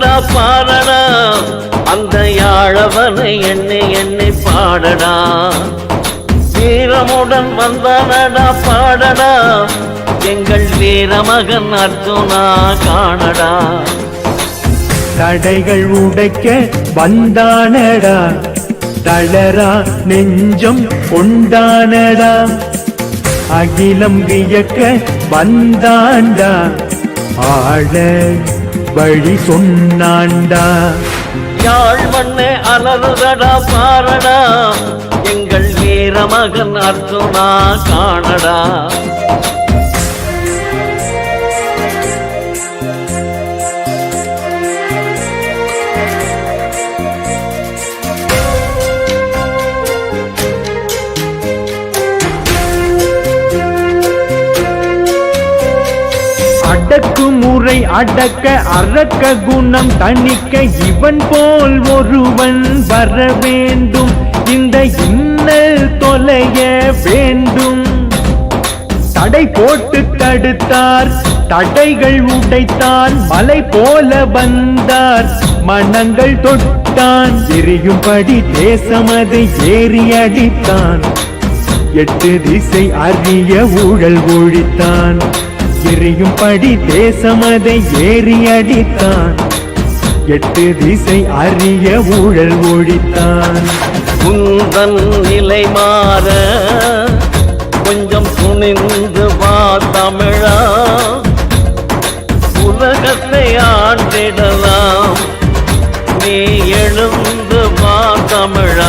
பாடடா பாடடா. அந்த யாழவனை என்னை என்னை பாடடா. வீரமுடன் வந்தானடா பாடடா. எங்கள் வீரமகன் அர்ஜுனா காணடா. தடைகள் உடைக்க வந்தானடா. தளரா நெஞ்சம் கொண்டானடா. அகிலம் வியக்க வந்தாண்டா. ஆழ வழி சொன்னாண்டா. யாழ் மண்ணே அலறுதடா பாரடா. எங்கள் வீரமகன் அர்ஜுனா காணடா. அடக்குமுறை அடக்க அறக்க குணம் தணிக்க இவன் போல் ஒருவன் வர வேண்டும். இந்த இன்னல் தொலைய வேண்டும். தடை போட்டு தடுத்தார் தடைகள் உடைத்தான் மலை போல வந்தார். மனங்கள் தொட்டான் எரியும்படி தேசமதை ஏறி அடித்தான். எட்டு திசை அறிய ஊழல் ஒழித்தான். எரியும் படி தேசம் அதை ஏறி அடித்தான். எட்டு திசை அறிய ஊழல் ஒழித்தான். குந்தன் நிலை மாற கொஞ்சம் துணிந்து வா தமிழா. உலகத்தை ஆண்டிடலாம். நீ எழுந்து வா தமிழா.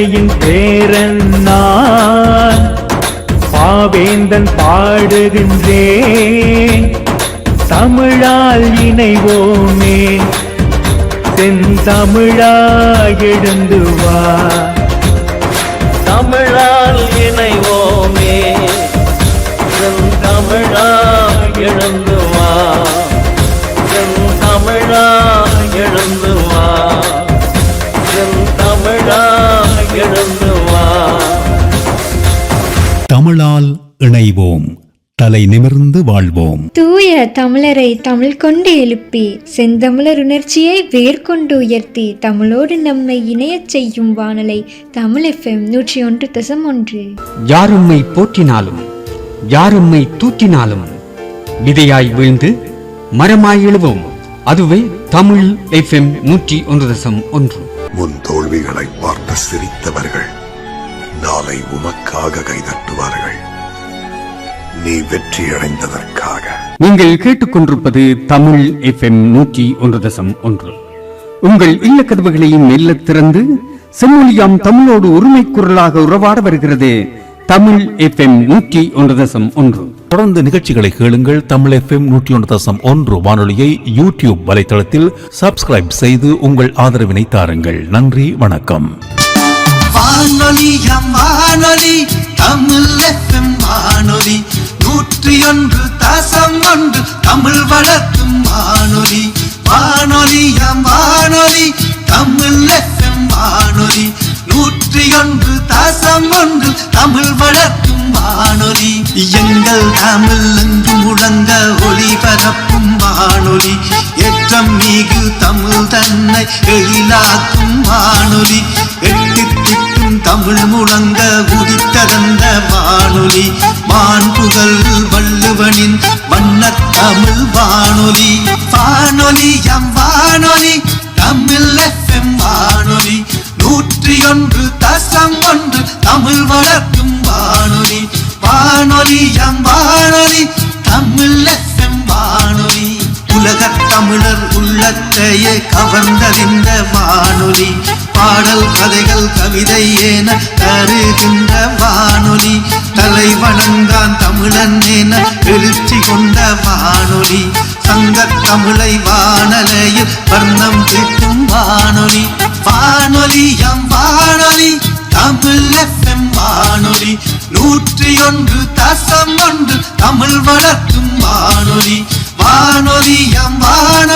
கருணையின் பேரன் நான் பாவேந்தன் பாடுகின்றேன். தமிழால் இணைவோமே. செந்தமிழா எழுந்து இணைவோம். தலை நிமிர்ந்து வாழ்வோம். தூய தமிழரை தமிழ் கொண்டு எழுப்பி செந்தமிழர் உணர்ச்சியை வேர்கொண்டு உயர்த்தி தமிழோடு நம்மை இணையச் செய்யும் வானலை தமிழ் எஃப்எம் நூற்றி ஒன்று தசம் ஒன்று. யாரும்மை போற்றினாலும் யாரும்மை தூற்றினாலும் விதையாய் வீழ்ந்து மரமாய் எழுவோம். அதுவே தமிழ் எஃப்எம் நூற்றி ஒன்று தசம் ஒன்று. முன் தோல்விகளை பார்த்து சிரித்தவர்கள் நாளை உமக்காக கைதட்டுவார்கள். நீ வெற்றியடைந்ததற்காக. நீங்கள் கேட்டுக்கொண்டிருப்பது தமிழ் எஃப்எம் நூற்றி ஒன்று தசம் ஒன்று. உங்கள் இல்ல கதவுகளையும் மெல்ல திறந்து செம்மொழியாம் தமிழோடு உரிமை குரலாக உறவாட வருகிறது தமிழ் எஃப்எம் நூற்றி ஒன்று தசம் ஒன்று. தொடர்ந்து நிகழ்ச்சிகளை கேளுங்கள் தமிழ் எஃப்எம் நூற்றி ஒன்று தசம் ஒன்று வானொலியை யூடியூப் வலைத்தளத்தில் சப்ஸ்கிரைப் செய்து உங்கள் ஆதரவினை தாருங்கள். நன்றி வணக்கம். வானொலியம் வானொலி தமிழ் எஃப்எம் வானொலி. நூற்றி ஒன்று தசம் ஒன்று தமிழ் வளர்க்கும் வானொலி. வானொலியம் வானொலி. தமிழ் எஃப்எம் வானொலி. நூற்றி ஒன்று தசம் ஒன்று தமிழ் வளர்க்கும் வானொலி. எங்கள் தமிழ் என்று முழங்க ஒளிபரப்பும் வானொலி. ஏற்றம் மிகு தமிழ் தன்னை எழிலாக்கும் வானொலி. எட்டு தமிழ் முழங்க உதித்ததந்த வானொலி. வான்புகள் வள்ளுவனின் வண்ண தமிழ் வானொலி. வானொலி எம் வானொலி தமிழ் எஃப்எம் வானொலி. நூற்றி ஒன்று தசம் ஒன்று தமிழ் வளர்க்கும் வானொலி. வானொலி எம் வானொலி தமிழ் எஃப் தமிழர் உள்ளத்தையே கவர்ந்ததிந்த வானொலி. பாடல் கதைகள் கவிதை என தருகின்ற வானொலி. தலை வணங்கான் தமிழன் என எழுச்சி கொண்ட வானொலி. சங்க தமிழை வானலையில் வர்ணம் தீட்டும் வானொலி. வானொலி எம் வானொலி தமிழ் எஃப்எம் வானொலி. நூற்றி ஒன்று தசம் ஒன்று தமிழ் வளர்க்கும் வானொலி வானொலியம் வான